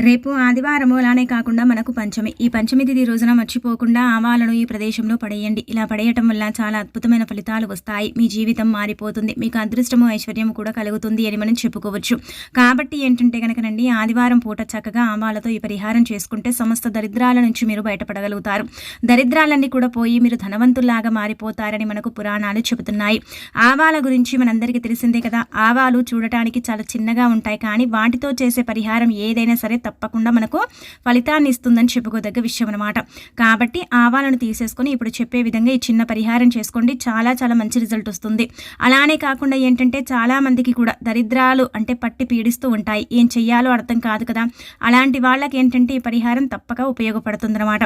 రేపు ఆదివారము అలానే కాకుండా మనకు పంచమి. ఈ పంచమి తిథి రోజున మర్చిపోకుండా ఆవాలను ఈ ప్రదేశంలో పడేయండి. ఇలా పడేయటం వల్ల చాలా అద్భుతమైన ఫలితాలు వస్తాయి. మీ జీవితం మారిపోతుంది. మీకు అదృష్టము ఐశ్వర్యము కూడా కలుగుతుంది అని మనం చెప్పుకోవచ్చు. కాబట్టి ఏంటంటే కనుకనండి ఆదివారం పూట చక్కగా ఆవాలతో ఈ పరిహారం చేసుకుంటే సమస్త దరిద్రాల నుంచి మీరు బయటపడగలుగుతారు. దరిద్రాలన్నీ కూడా పోయి మీరు ధనవంతుల్లాగా మారిపోతారని మనకు పురాణాలు చెబుతున్నాయి. ఆవాల గురించి మనందరికీ తెలిసిందే కదా. ఆవాలు చూడటానికి చాలా చిన్నగా ఉంటాయి. కానీ వాటితో చేసే పరిహారం ఏదైనా సరే తప్పకుండా మనకు ఫలితాన్ని ఇస్తుందని చెప్పుకోదగ్గ విషయం అనమాట కాబట్టి ఆవాలను తీసేసుకొని ఇప్పుడు చెప్పే విధంగా ఈ చిన్న పరిహారం చేసుకోండి. చాలా చాలా మంచి రిజల్ట్ వస్తుంది. అలానే కాకుండా ఏంటంటే చాలా మందికి కూడా దరిద్రాలు అంటే పట్టి పీడిస్తూ ఉంటాయి. ఏం చెయ్యాలో అర్థం కాదు కదా. అలాంటి వాళ్ళకి ఏంటంటే ఈ పరిహారం తప్పక ఉపయోగపడుతుందన్నమాట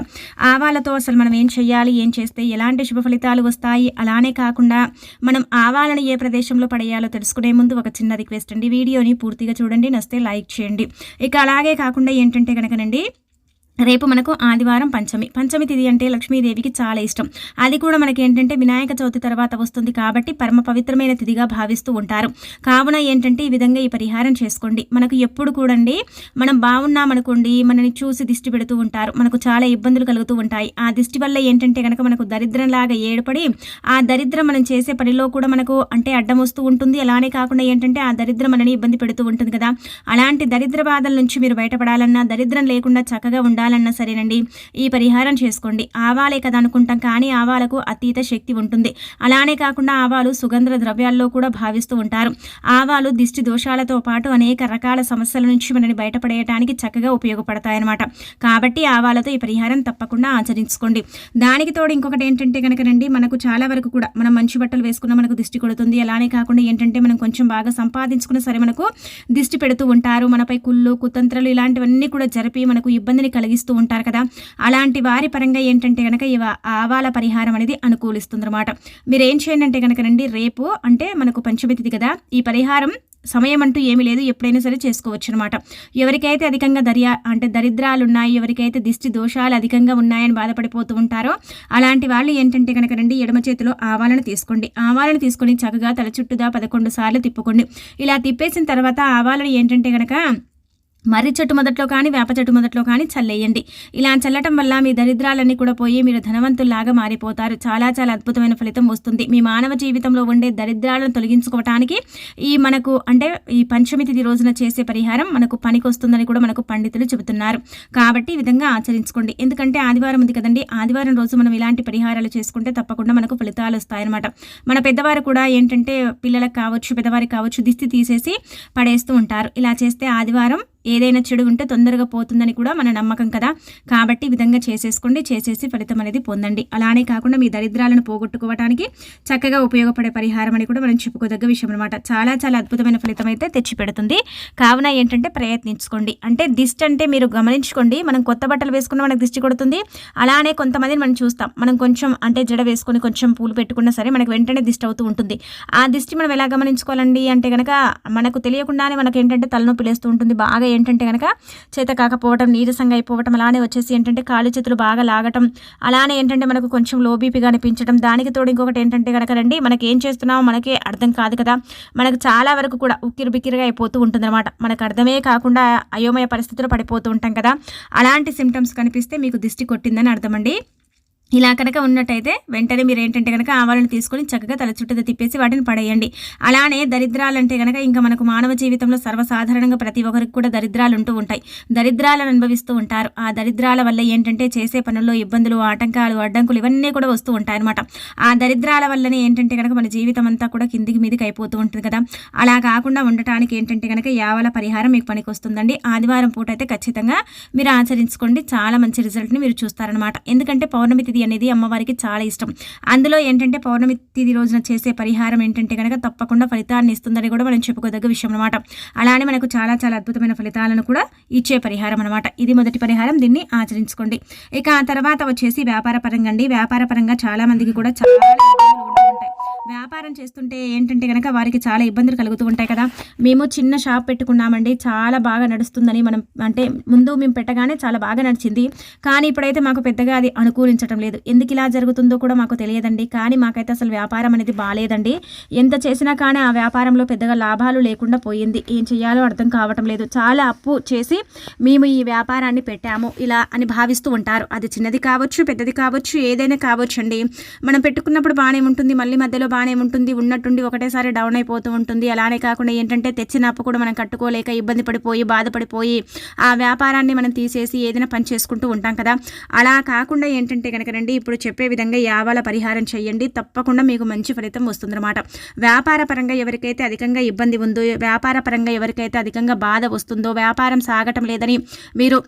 ఆవాలతో అసలు మనం ఏం చెయ్యాలి ఏం చేస్తే ఎలాంటి శుభ ఫలితాలు వస్తాయి? అలానే కాకుండా మనం ఆవాలను ఏ ప్రదేశంలో పడేయాలో తెలుసుకునే ముందు ఒక చిన్న రిక్వెస్ట్ అండి. వీడియోని పూర్తిగా చూడండి. నస్తే లైక్ చేయండి. ఇక అలాగే కాకుండా ఏంటంటే కనుకనండి రేపు మనకు ఆదివారం పంచమి. పంచమి తిథి అంటే లక్ష్మీదేవికి చాలా ఇష్టం. అది కూడా మనకి ఏంటంటే వినాయక చవితి తర్వాత వస్తుంది కాబట్టి పరమ పవిత్రమైన తిథిగా భావిస్తూ ఉంటారు. కావున ఏంటంటే ఈ విధంగా ఈ పరిహారం చేసుకోండి. మనకు ఎప్పుడు కూడండి మనం బాగున్నామనుకోండి మనని చూసి దిష్టి పెడుతూ ఉంటారు. మనకు చాలా ఇబ్బందులు కలుగుతూ ఉంటాయి. ఆ దిష్టి వల్ల ఏంటంటే కనుక మనకు దరిద్రంలాగా ఏర్పడి ఆ దరిద్రం మనం చేసే పనిలో కూడా మనకు అంటే అడ్డం వస్తూ ఉంటుంది. అలానే కాకుండా ఏంటంటే ఆ దరిద్రం మనని ఇబ్బంది పెడుతూ ఉంటుంది కదా. అలాంటి దరిద్ర బాధల నుంచి మీరు బయటపడాలన్నా దరిద్రం లేకుండా చక్కగా ఉండాలి. ఉండాలన్నా సరేనండి. ఈ పరిహారం చేసుకోండి. ఆవాలే కదా అనుకుంటాం కానీ ఆవాలకు అతీత శక్తి ఉంటుంది. అలానే కాకుండా ఆవాలు సుగంధ ద్రవ్యాల్లో కూడా భావిస్తూ ఉంటారు. ఆవాలు దిష్టి దోషాలతో పాటు అనేక రకాల సమస్యల నుంచి మనని బయటపడేయటానికి చక్కగా ఉపయోగపడతాయన్నమాట. కాబట్టి ఆవాలతో ఈ పరిహారం తప్పకుండా ఆచరించుకోండి. దానికి తోడు ఇంకొకటి ఏంటంటే కనుకనండి మనకు చాలా వరకు కూడా మనం మంచి బట్టలు వేసుకున్న మనకు దిష్టి కొడుతుంది. అలానే కాకుండా ఏంటంటే మనం కొంచెం బాగా సంపాదించుకున్న సరే మనకు దిష్టి పెడుతూ ఉంటారు. మనపై కుళ్ళు కుతంత్రాలు ఇలాంటివన్నీ కూడా జరిపి మనకు ఇబ్బందిని కలిగి కలిగిస్తూ ఉంటారు కదా. అలాంటి వారి పరంగా ఏంటంటే కనుక ఈ ఆవాల పరిహారం అనేది అనుకూలిస్తుంది అనమాట మీరు ఏం చేయండి అంటే కనుక రండి రేపు అంటే మనకు పంచమితిది కదా ఈ పరిహారం సమయం అంటూ ఏమీ లేదు ఎప్పుడైనా సరే చేసుకోవచ్చు అనమాట ఎవరికైతే అధికంగా దర్యా అంటే దరిద్రాలు ఉన్నాయి ఎవరికైతే దిష్టి దోషాలు అధికంగా ఉన్నాయని బాధపడిపోతూ ఉంటారో అలాంటి వాళ్ళు ఏంటంటే కనుక రండి ఎడమ చేతిలో ఆవాలను తీసుకోండి. ఆవాలను తీసుకొని చక్కగా తల చుట్టుదా పదకొండు సార్లు తిప్పుకోండి. ఇలా తిప్పేసిన తర్వాత ఆవాలను ఏంటంటే కనుక మర్రి చెట్టు మొదట్లో కానీ వేప చెట్టు మొదట్లో కానీ చల్లేయండి. ఇలా చల్లటం వల్ల మీ దరిద్రాలన్నీ కూడా పోయి మీరు ధనవంతుల్లాగా మారిపోతారు. చాలా చాలా అద్భుతమైన ఫలితం వస్తుంది. మీ మానవ జీవితంలో ఉండే దరిద్రాలను తొలగించుకోవటానికి ఈ మనకు అంటే ఈ పంచమి తిథి రోజున చేసే పరిహారం మనకు పనికి వస్తుందని కూడా మనకు పండితులు చెబుతున్నారు. కాబట్టి ఈ విధంగా ఆచరించుకోండి. ఎందుకంటే ఆదివారం ఉంది కదండి. ఆదివారం రోజు మనం ఇలాంటి పరిహారాలు చేసుకుంటే తప్పకుండా మనకు ఫలితాలు వస్తాయన్నమాట. మన పెద్దవారు కూడా ఏంటంటే పిల్లలకు కావచ్చు పెద్దవారికి కావచ్చు దిష్టి తీసేసి పడేస్తూ ఉంటారు. ఇలా చేస్తే ఆదివారం ఏదైనా చెడు ఉంటే తొందరగా పోతుందని కూడా మన నమ్మకం కదా. కాబట్టి విధంగా చేసేసుకోండి చేసేసి ఫలితం అనేది పొందండి. అలానే కాకుండా మీ దరిద్రాలను పోగొట్టుకోవడానికి చక్కగా ఉపయోగపడే పరిహారం అని కూడా మనం చెప్పుకోదగ్గ విషయం అనమాట చాలా చాలా అద్భుతమైన ఫలితం అయితే తెచ్చిపెడుతుంది. కావున ఏంటంటే ప్రయత్నించుకోండి. అంటే దిష్టి అంటే మీరు గమనించుకోండి. మనం కొత్త బట్టలు వేసుకున్న మనకు దిష్టి కొడుతుంది. అలానే కొంతమందిని మనం చూస్తాం. మనం కొంచెం అంటే జడ వేసుకొని కొంచెం పూలు పెట్టుకున్నా సరే మనకు వెంటనే దిష్టి అవుతూ ఉంటుంది. ఆ దిష్టి మనం ఎలా గమనించుకోవాలండి అంటే కనుక మనకు తెలియకుండానే మనకు ఏంటంటే తలనొప్పి లేస్తూ ఉంటుంది. బాగా ఏంటంటే కనుక చేత కాకపోవటం నీరసంగా అయిపోవటం అలానే వచ్చేసి ఏంటంటే కాలు చేతులు బాగా లాగటం అలానే ఏంటంటే మనకు కొంచెం లోబీపీగా అనిపించడం దానికి తోడు ఇంకొకటి ఏంటంటే కనుక రండి మనకి ఏం చేస్తున్నామో మనకే అర్థం కాదు కదా. మనకు చాలా వరకు కూడా ఉక్కిరి బిక్కిరిగా అయిపోతూ ఉంటుందన్నమాట. మనకు అర్థమే కాకుండా అయోమయ పరిస్థితులు పడిపోతూ ఉంటాం కదా. అలాంటి సిమ్టమ్స్ కనిపిస్తే మీకు దిష్టి కొట్టిందని అర్థమండి. ఇలా కనుక ఉన్నట్టయితే వెంటనే మీరు ఏంటంటే కనుక ఆవాలను తీసుకొని చక్కగా తల చుట్టూ తిప్పేసి వాటిని పడేయండి. అలానే దరిద్రాలంటే కనుక ఇంకా మనకు మానవ జీవితంలో సర్వసాధారణంగా ప్రతి ఒక్కరికి కూడా దరిద్రాలు ఉంటూ ఉంటాయి. దరిద్రాలను అనుభవిస్తూ ఉంటారు. ఆ దరిద్రాల వల్ల ఏంటంటే చేసే పనుల్లో ఇబ్బందులు ఆటంకాలు అడ్డంకులు ఇవన్నీ కూడా వస్తూ ఉంటాయి అనమాట ఆ దరిద్రాల వల్లనే ఏంటంటే కనుక మన జీవితం అంతా కూడా కిందికి మీదకి అయిపోతూ ఉంటుంది కదా. అలా కాకుండా ఉండటానికి ఏంటంటే కనుక యావల పరిహారం మీకు పనికి వస్తుందండి. ఆదివారం పూట అయితే ఖచ్చితంగా మీరు ఆచరించుకోండి. చాలా మంచి రిజల్ట్ని మీరు చూస్తారనమాట ఎందుకంటే పౌర్ణమి తిథి అనేది అమ్మవారికి చాలా ఇష్టం. అందులో ఏంటంటే పౌర్ణమి తిథి రోజున చేసే పరిహారం ఏంటంటే కనుక తప్పకుండా ఫలితాన్ని ఇస్తుందని కూడా మనం చెప్పుకోదగ్గ విషయం అనమాట అలానే మనకు చాలా చాలా అద్భుతమైన ఫలితాలను కూడా ఇచ్చే పరిహారం అనమాట ఇది మొదటి పరిహారం దీన్ని ఆచరించుకోండి. ఇక ఆ తర్వాత వచ్చేసి వ్యాపార పరంగా అండి. వ్యాపార పరంగా చాలా మందికి కూడా చాలా వ్యాపారం చేస్తుంటే ఏంటంటే కనుక వారికి చాలా ఇబ్బందులు కలుగుతూ ఉంటాయి కదా. మేము చిన్న షాప్ పెట్టుకున్నామండి. చాలా బాగా నడుస్తుందని మనం అంటే ముందు మేము పెట్టగానే చాలా బాగా నడిచింది. కానీ ఇప్పుడైతే మాకు పెద్దగా అది అనుకూలించడం లేదు. ఎందుకు ఇలా జరుగుతుందో కూడా మాకు తెలియదండి. కానీ మాకైతే అసలు వ్యాపారం అనేది బాగాలేదండి ఎంత చేసినా కానీ ఆ వ్యాపారంలో పెద్దగా లాభాలు లేకుండా పోయింది. ఏం చేయాలో అర్థం కావటం లేదు. చాలా అప్పు చేసి మేము ఈ వ్యాపారాన్ని పెట్టాము. ఇలా అని భావిస్తూ ఉంటారు. అది చిన్నది కావచ్చు పెద్దది కావచ్చు ఏదైనా కావచ్చు అండి మనం పెట్టుకున్నప్పుడు బాగానే ఉంటుంది. మళ్ళీ మధ్యలో బాగానే ఉంటుంది ఉన్నట్టుండి ఒకటేసారి డౌన్ అయిపోతూ ఉంటుంది. అలానే కాకుండా ఏంటంటే తెచ్చిన అప్పు కూడా మనం కట్టుకోలేక ఇబ్బంది పడిపోయి బాధపడిపోయి ఆ వ్యాపారాన్ని మనం తీసేసి ఏదైనా పని చేసుకుంటూ ఉంటాం కదా. అలా కాకుండా ఏంటంటే కనుక రండి ఇప్పుడు చెప్పే విధంగా యావాల పరిహారం చేయండి. తప్పకుండా మీకు మంచి ఫలితం వస్తుందన్నమాట. వ్యాపార పరంగా ఎవరికైతే అధికంగా ఇబ్బంది ఉందో వ్యాపార పరంగా ఎవరికైతే అధికంగా బాధ వస్తుందో వ్యాపారం సాగటం లేదని మీరు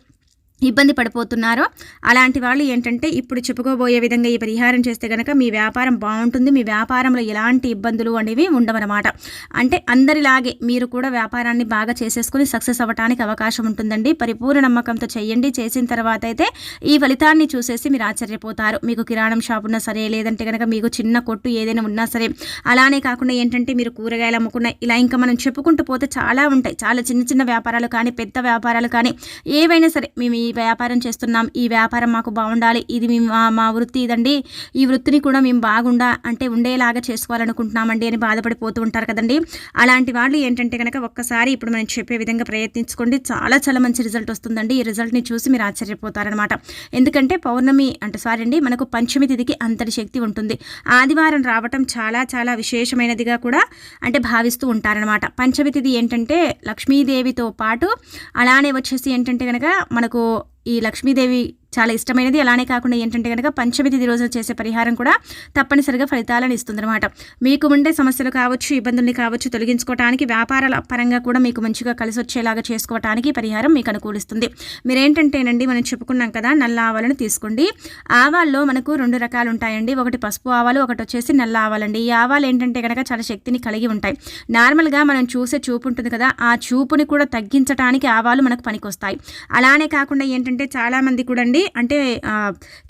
ఇబ్బంది పడిపోతున్నారో అలాంటి వాళ్ళు ఏంటంటే ఇప్పుడు చెప్పుకోబోయే విధంగా ఈ పరిహారం చేస్తే కనుక మీ వ్యాపారం బాగుంటుంది మీ వ్యాపారంలో ఎలాంటి ఇబ్బందులు అనేవి ఉండవన్నమాట. అంటే అందరిలాగే మీరు కూడా వ్యాపారాన్ని బాగా చేసేసుకుని సక్సెస్ అవ్వడానికి అవకాశం ఉంటుందండి. పరిపూర్ణ నమ్మకంతో చేయండి. చేసిన తర్వాత అయితే ఈ ఫలితాన్ని చూసేసి మీరు ఆశ్చర్యపోతారు. మీకు కిరాణం షాప్ ఉన్నా సరే లేదంటే కనుక మీకు చిన్న కొట్టు ఏదైనా ఉన్నా సరే అలానే కాకుండా ఏంటంటే మీరు కూరగాయలు అమ్ముకున్న ఇలా ఇంకా మనం చెప్పుకుంటూ పోతే చాలా ఉంటాయి. చాలా చిన్న చిన్న వ్యాపారాలు కానీ పెద్ద వ్యాపారాలు కానీ ఏవైనా సరే మేము వ్యాపారం చేస్తున్నాం ఈ వ్యాపారం మాకు బాగుండాలి ఇది మేము మా మా వృత్తి ఇదండి. ఈ వృత్తిని కూడా మేము బాగుండా అంటే ఉండేలాగా చేసుకోవాలనుకుంటున్నామండి అని బాధపడిపోతూ ఉంటారు కదండి. అలాంటి వాళ్ళు ఏంటంటే కనుక ఒక్కసారి ఇప్పుడు మనం చెప్పే విధంగా ప్రయత్నించుకోండి చాలా చాలా మంచి రిజల్ట్ వస్తుందండి. ఈ రిజల్ట్ని చూసి మీరు ఆశ్చర్యపోతారనమాట ఎందుకంటే పౌర్ణమి అంటే సారీ అండి మనకు పంచమి తిథికి అంతటి శక్తి ఉంటుంది. ఆదివారం రావటం చాలా చాలా విశేషమైనదిగా కూడా అంటే భావిస్తూ ఉంటారనమాట పంచమి తిథి ఏంటంటే లక్ష్మీదేవితో పాటు అలానే వచ్చేసి ఏంటంటే కనుక మనకు ఈ లక్ష్మీదేవి చాలా ఇష్టమైనది. అలానే కాకుండా ఏంటంటే కనుక పంచమి తిథి రోజున చేసే పరిహారం కూడా తప్పనిసరిగా ఫలితాలను ఇస్తుందన్నమాట. మీకు ఉండే సమస్యలు కావచ్చు ఇబ్బందుల్ని కావచ్చు తొలగించుకోవడానికి వ్యాపారాల పరంగా కూడా మీకు మంచిగా కలిసి వచ్చేలాగా చేసుకోవడానికి పరిహారం మీకు అనుకూలిస్తుంది. మీరేంటంటేనండి మనం చెప్పుకున్నాం కదా నల్ల ఆవాలను తీసుకోండి. ఆవాల్లో మనకు రెండు రకాలు ఉంటాయండి ఒకటి పసుపు ఆవాలు ఒకటి వచ్చేసి నల్ల ఆవాలండి. ఈ ఆవాలు ఏంటంటే కనుక చాలా శక్తిని కలిగి ఉంటాయి. నార్మల్గా మనం చూసే చూపు ఉంటుంది కదా ఆ చూపుని కూడా తగ్గించడానికి ఆవాలు మనకు పనికొస్తాయి. అలానే కాకుండా ఏంటంటే చాలామంది కూడా అండి అంటే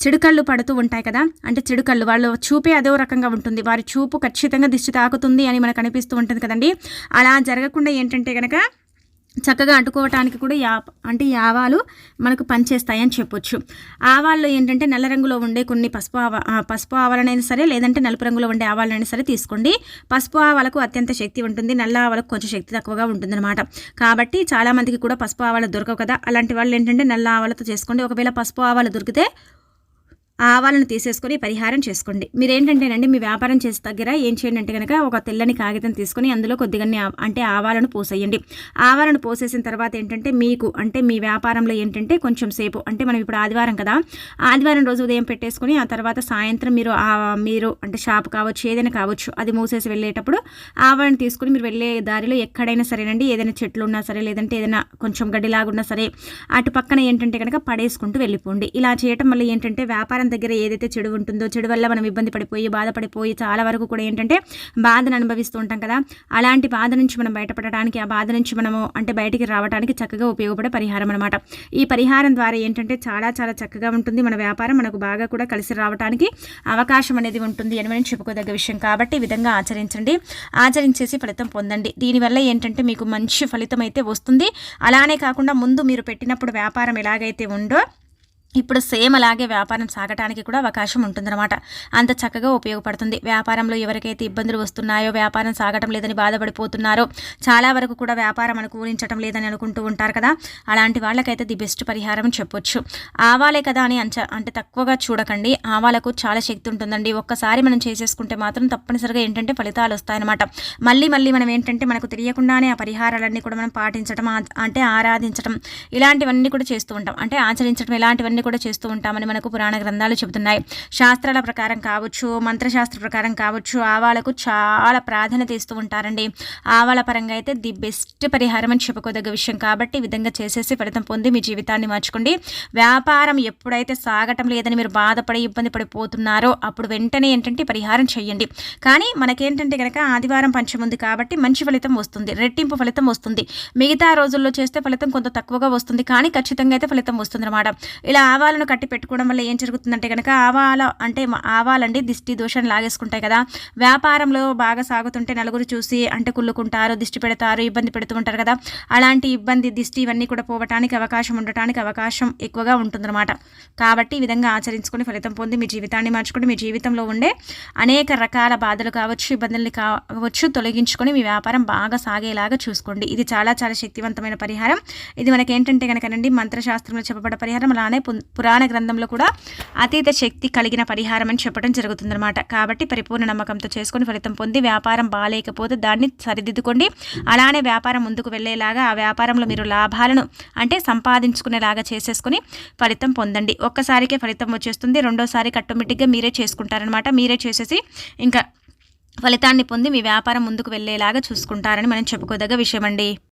చెడు కళ్ళు పడుతూ ఉంటాయి కదా? అంటే చెడు కళ్ళు వాళ్ళు చూపే అదో రకంగా ఉంటుంది. వారి చూపు ఖచ్చితంగా దిష్టి తాకుతుంది అని మనకు అనిపిస్తూ ఉంటుంది కదండి. అలా జరగకుండా ఏంటంటే కనుక చక్కగా అంటుకోవటానికి కూడా యా అంటే ఈ ఆవాలు మనకు పనిచేస్తాయని చెప్పొచ్చు. ఆవాల్లో ఏంటంటే నల్ల రంగులో ఉండే కొన్ని పసుపు ఆవ పసుపు ఆవాలనైనా సరే లేదంటే నలుపు రంగులో ఉండే ఆవాలనైనా సరే తీసుకోండి. పసుపు ఆవాలకు అత్యంత శక్తి ఉంటుంది నల్ల ఆవాలకు కొంచెం శక్తి తక్కువగా ఉంటుందన్నమాట. కాబట్టి చాలామందికి కూడా పసుపు ఆవాలు దొరకవు కదా. అలాంటి వాళ్ళు ఏంటంటే నల్ల ఆవాలతో చేసుకోండి. ఒకవేళ పసుపు ఆవాలు దొరికితే ఆవాలను తీసేసుకొని పరిహారం చేసుకోండి. మీరు ఏంటంటేనండి మీ వ్యాపారం చేసే దగ్గర ఏం చేయండి అంటే కనుక ఒక తెల్లని కాగితం తీసుకొని అందులో కొద్దిగా అంటే ఆవాలను పోసేయండి. ఆవాలను పోసేసిన తర్వాత ఏంటంటే మీకు అంటే మీ వ్యాపారంలో ఏంటంటే కొంచెం సేపు అంటే మనం ఇప్పుడు ఆదివారం కదా ఆదివారం రోజు ఉదయం పెట్టేసుకొని ఆ తర్వాత సాయంత్రం మీరు మీరు అంటే షాప్ కావచ్చు ఏదైనా కావచ్చు అది మూసేసి వెళ్ళేటప్పుడు ఆవాలను తీసుకొని మీరు వెళ్ళే దారిలో ఎక్కడైనా సరేనండి ఏదైనా చెట్లు ఉన్నా సరే లేదంటే ఏదైనా కొంచెం గడ్డిలాగున్నా సరే అటు పక్కన ఏంటంటే కనుక పడేసుకుంటూ వెళ్ళిపోండి. ఇలా చేయటం వల్ల ఏంటంటే వ్యాపారం మన దగ్గర ఏదైతే చెడు ఉంటుందో చెడు వల్ల మనం ఇబ్బంది పడిపోయి బాధపడిపోయి చాలా వరకు కూడా ఏంటంటే బాధను అనుభవిస్తూ ఉంటాం కదా. అలాంటి బాధ నుంచి మనం బయటపడటానికి ఆ బాధ నుంచి మనము అంటే బయటికి రావడానికి చక్కగా ఉపయోగపడే పరిహారం అనమాట ఈ పరిహారం ద్వారా ఏంటంటే చాలా చాలా చక్కగా ఉంటుంది. మన వ్యాపారం మనకు బాగా కూడా కలిసి రావడానికి అవకాశం అనేది ఉంటుంది అని మనం చెప్పుకోదగ్గ విషయం. కాబట్టి ఈ విధంగా ఆచరించండి. ఆచరించేసి ఫలితం పొందండి. దీనివల్ల ఏంటంటే మీకు మంచి ఫలితం అయితే వస్తుంది. అలానే కాకుండా ముందు మీరు పెట్టినప్పుడు వ్యాపారం ఎలాగైతే ఉందో ఇప్పుడు సేమ్ అలాగే వ్యాపారం సాగటానికి కూడా అవకాశం ఉంటుందన్నమాట. అంత చక్కగా ఉపయోగపడుతుంది. వ్యాపారంలో ఎవరికైతే ఇబ్బందులు వస్తున్నాయో వ్యాపారం సాగటం లేదని బాధపడిపోతున్నారో చాలా వరకు కూడా వ్యాపారం అనుకూలించడం లేదని అనుకుంటూ ఉంటారు కదా. అలాంటి వాళ్ళకైతే ది బెస్ట్ పరిహారం చెప్పొచ్చు. ఆవాలే కదా అని అంచ అంటే తక్కువగా చూడకండి. ఆవాలకు చాలా శక్తి ఉంటుందండి. ఒక్కసారి మనం చేసేసుకుంటే మాత్రం తప్పనిసరిగా ఏంటంటే ఫలితాలు వస్తాయన్నమాట. మళ్ళీ మళ్ళీ మనం ఏంటంటే మనకు తెలియకుండానే ఆ పరిహారాలన్నీ కూడా మనం పాటించడం అంటే ఆరాధించడం ఇలాంటివన్నీ కూడా చేస్తూ ఉంటాం. అంటే ఆచరించడం ఇలాంటివన్నీ కూడా చేస్తూ ఉంటామని మనకు పురాణ గ్రంథాలు చెబుతున్నాయి. శాస్త్రాల ప్రకారం కావచ్చు మంత్రశాస్త్ర ప్రకారం కావచ్చు ఆవాలకు చాలా ప్రాధాన్యత ఇస్తూ ఉంటారండి. ఆవాల పరంగా అయితే ది బెస్ట్ పరిహారం అని చెప్పుకోదగ్గ విషయం కాబట్టి ఈ విధంగా చేసేసి ఫలితం పొంది మీ జీవితాన్ని మార్చుకోండి. వ్యాపారం ఎప్పుడైతే సాగటం లేదని మీరు బాధపడి ఇబ్బంది పడిపోతున్నారో అప్పుడు వెంటనే ఏంటంటే పరిహారం చేయండి. కానీ మనకేంటంటే కనుక ఆదివారం పంచం ఉంది కాబట్టి మంచి ఫలితం వస్తుంది రెట్టింపు ఫలితం వస్తుంది. మిగతా రోజుల్లో చేస్తే ఫలితం కొంత తక్కువగా వస్తుంది కానీ ఖచ్చితంగా అయితే ఫలితం వస్తుంది అనమాట ఇలా ఆవాలను కట్టి పెట్టుకోవడం వల్ల ఏం జరుగుతుందంటే కనుక ఆవాల అంటే ఆవాలండి దిష్టి దోషం లాగేసుకుంటాయి కదా. వ్యాపారంలో బాగా సాగుతుంటే నలుగురు చూసి అంటే కుళ్ళుకుంటారు దిష్టి పెడతారు ఇబ్బంది పెడుతూ ఉంటారు కదా. అలాంటి ఇబ్బంది దిష్టి ఇవన్నీ కూడా పోవటానికి అవకాశం ఉండటానికి అవకాశం ఎక్కువగా ఉంటుందన్నమాట. కాబట్టి ఈ విధంగా ఆచరించుకొని ఫలితం పొంది మీ జీవితాన్ని మార్చుకుని మీ జీవితంలో ఉండే అనేక రకాల బాధలు కావచ్చు ఇబ్బందుల్ని కావచ్చు తొలగించుకొని మీ వ్యాపారం బాగా సాగేలాగా చూసుకోండి. ఇది చాలా చాలా శక్తివంతమైన పరిహారం. ఇది మనకి ఏంటంటే కనుకనండి మంత్రశాస్త్రంలో చెప్పబడ్డ పరిహారం. అలానే పు- పురాణ గ్రంథంలో కూడా అతీత శక్తి కలిగిన పరిహారం అని చెప్పడం జరుగుతుందన్నమాట. కాబట్టి పరిపూర్ణ నమ్మకంతో చేసుకొని ఫలితం పొంది వ్యాపారం బాగాలేకపోతే దాన్ని సరిదిద్దుకోండి. అలానే వ్యాపారం ముందుకు వెళ్ళేలాగా ఆ వ్యాపారంలో మీరు లాభాలను అంటే సంపాదించుకునేలాగా చేసేసుకొని ఫలితం పొందండి. ఒక్కసారికే ఫలితం వచ్చేస్తుంది. రెండోసారి ఆటోమేటిక్గా మీరే చేసుకుంటారనమాట మీరే చేసేసి ఇంకా ఫలితాన్ని పొంది మీ వ్యాపారం ముందుకు వెళ్ళేలాగా చూసుకుంటారని మనం చెప్పుకోదగ్గ విషయం అండి